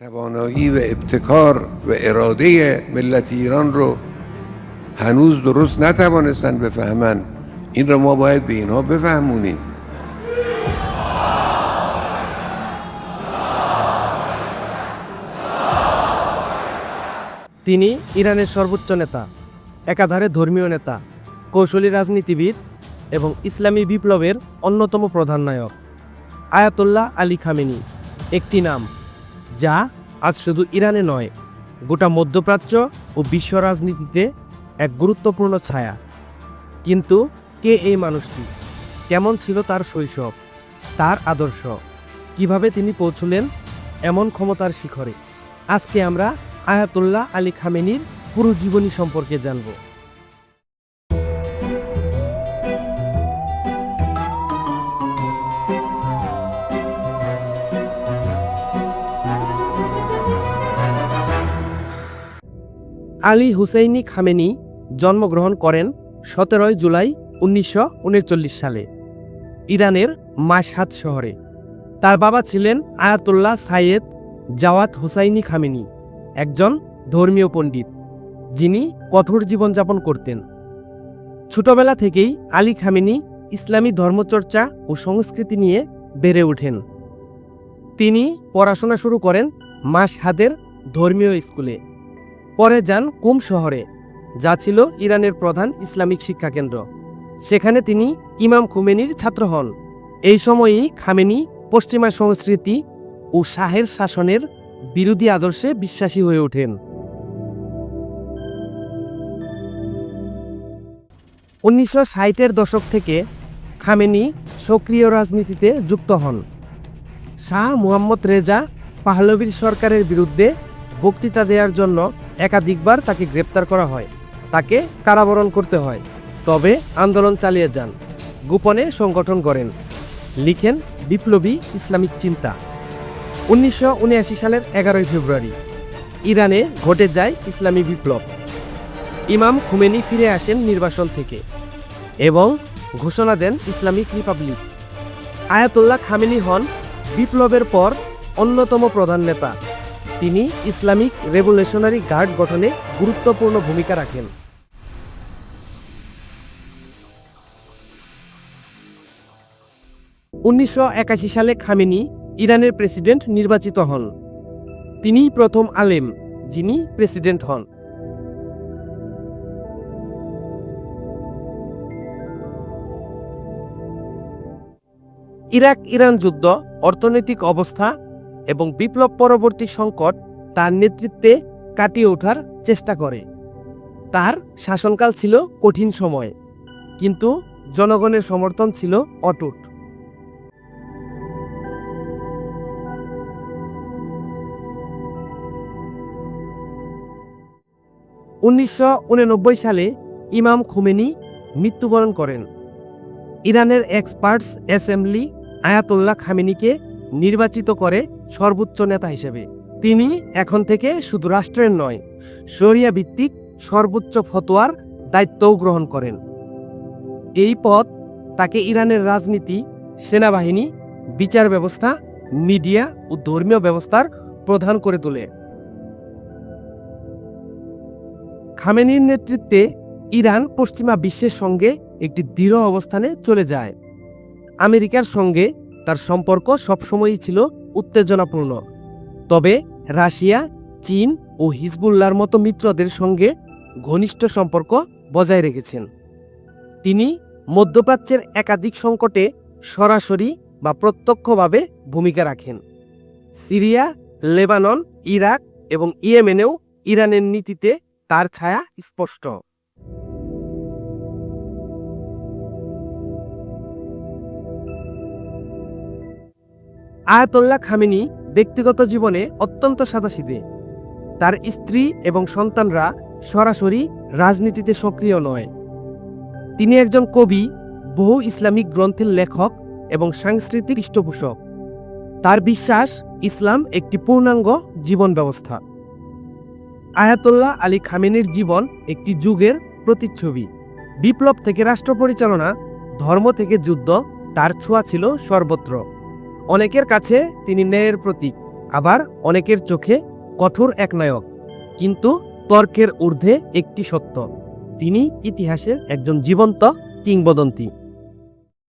توانایی و ابتکار و اراده ملت ایران رو هنوز درست نتوانستن بفهمن این رو ما باید به اینها بفهمونیم তিনি ইরানের সর্বোচ্চ নেতা একাধারে ধর্মীয় নেতা কৌশলী রাজনীতিবিদ এবং ইসলামী বিপ্লবের অন্যতম প্রধান নায়ক আয়াতুল্লাহ আলী খামেনি একটি নাম যা আজ শুধু ইরানে নয়, গোটা মধ্যপ্রাচ্য ও বিশ্ব রাজনীতিতে এক গুরুত্বপূর্ণ ছায়া। কিন্তু কে এই মানুষটি? কেমন ছিল তার শৈশব? তার আদর্শ? কীভাবে তিনি পৌঁছলেন? এমন ক্ষমতার শিখরে। আজকে আমরা আয়াতুল্লাহ আলী খামেনির পুরো জীবনী সম্পর্কে জানব। আলী হুসেইনি খামেনি জন্মগ্রহণ করেন সতেরোই জুলাই উনিশশো উনচল্লিশ সালে, ইরানের মাসহাদ শহরে। তার বাবা ছিলেন Ayatollah Sayyed Javad Hosseini Khamenei, একজন ধর্মীয় পণ্ডিত, যিনি কঠোর জীবনযাপন করতেন। ছোটবেলা থেকেই আলী খামেনি ইসলামী ধর্মচর্চা ও সংস্কৃতি নিয়ে বেড়ে ওঠেন। তিনি পড়াশোনা শুরু করেন মাসহাদের ধর্মীয় স্কুলে। পরে যান কুম শহরে, যা ছিল ইরানের প্রধান ইসলামিক শিক্ষাকেন্দ্র। সেখানে তিনি ইমাম খুমেনির ছাত্র হন। এই সময়ই খামেনি পশ্চিমা সংস্কৃতি ও শাহের শাসনের বিরোধী আদর্শে বিশ্বাসী হয়ে ওঠেন। উনিশশো ষাটের দশক থেকে খামেনি সক্রিয় রাজনীতিতে যুক্ত হন। শাহ মুহাম্মদ রেজা পাহলবীর সরকারের বিরুদ্ধে বক্তৃতা দেওয়ার জন্য একাধিকবার তাকে গ্রেপ্তার করা হয়। তাকে কারাবরণ করতে হয়। তবে আন্দোলন চালিয়ে যান। গোপনে সংগঠন করেন লিখেন বিপ্লবী ইসলামিক চিন্তা। উনিশশো উনআশি সালের এগারোই ফেব্রুয়ারি। ইরানে ঘটে যায় ইসলামী বিপ্লব। ইমাম খুমেনি ফিরে আসেন নির্বাসন থেকে এবং ঘোষণা দেন ইসলামিক রিপাবলিক। আয়াতুল্লাহ খামেনি হন বিপ্লবের পর অন্যতম প্রধান নেতা। তিনি ইসলামিক রেভলিউশনারি গার্ড গঠনে গুরুত্বপূর্ণ ভূমিকা রাখেন। উনিশশো একাশি সালে খামেনি ইরানের প্রেসিডেন্ট নির্বাচিত হন। তিনিই প্রথম আলেম, যিনি প্রেসিডেন্ট হন। ইরাক ইরান যুদ্ধ, অর্থনৈতিক অবস্থা এবং বিপ্লব পরবর্তী সংকট তার নেতৃত্বে কাটিয়ে ওঠার চেষ্টা করে। তার শাসনকাল ছিল কঠিন সময়, কিন্তু জনগণের সমর্থন ছিল অটুট। উনিশশো উননব্বই সালে ইমাম খুমেনি মৃত্যুবরণ করেন। ইরানের এক্সপার্টস অ্যাসেম্বলি আয়াতুল্লাহ খামেনিকে নির্বাচিত করে সর্বোচ্চ নেতা হিসেবে। তিনি এখন থেকে শুধু রাষ্ট্রের নয়, শরিয়া ভিত্তিক সর্বোচ্চ ফতোয়ার দায়িত্বও গ্রহণ করেন। এই পদ তাকে ইরানের রাজনীতি, সেনাবাহিনী, বিচার ব্যবস্থা, মিডিয়া ও ধর্মীয় ব্যবস্থার প্রধান করে তোলে। খামেনির নেতৃত্বে ইরান পশ্চিমা বিশ্বের সঙ্গে একটি দৃঢ় অবস্থানে চলে যায়। আমেরিকার সঙ্গে তার সম্পর্ক সবসময়ই ছিল উত্তেজনাপূর্ণ। তবে রাশিয়া, চীন ও হিজবুল্লার মতো মিত্রদের সঙ্গে ঘনিষ্ঠ সম্পর্ক বজায় রেখেছেন। তিনি মধ্যপ্রাচ্যের একাধিক সংকটে সরাসরি বা প্রত্যক্ষভাবে ভূমিকা রাখেন। সিরিয়া, লেবানন, ইরাক এবং ইয়েমেনেও ইরানের নীতিতে তার ছায়া স্পষ্ট। আয়াতুল্লাহ খামেনি ব্যক্তিগত জীবনে অত্যন্ত সাদাসিধে। তার স্ত্রী এবং সন্তানরা সরাসরি রাজনীতিতে সক্রিয় নয়। তিনি একজন কবি, বহু ইসলামিক গ্রন্থের লেখক এবং সাংস্কৃতিক পৃষ্ঠপোষক। তার বিশ্বাস, ইসলাম একটি পূর্ণাঙ্গ জীবন ব্যবস্থা। আয়াতুল্লাহ আলী খামেনির জীবন একটি যুগের প্রতিচ্ছবি। বিপ্লব থেকে রাষ্ট্র পরিচালনা, ধর্ম থেকে যুদ্ধ, তার ছোঁয়া ছিল সর্বত্র। অনেকের কাছে তিনি ন্যায়ের প্রতীক, আবার অনেকের চোখে কঠোর এক নায়ক। কিন্তু তর্কের ঊর্ধ্বে একটি সত্য, তিনি ইতিহাসের একজন জীবন্ত কিংবদন্তি।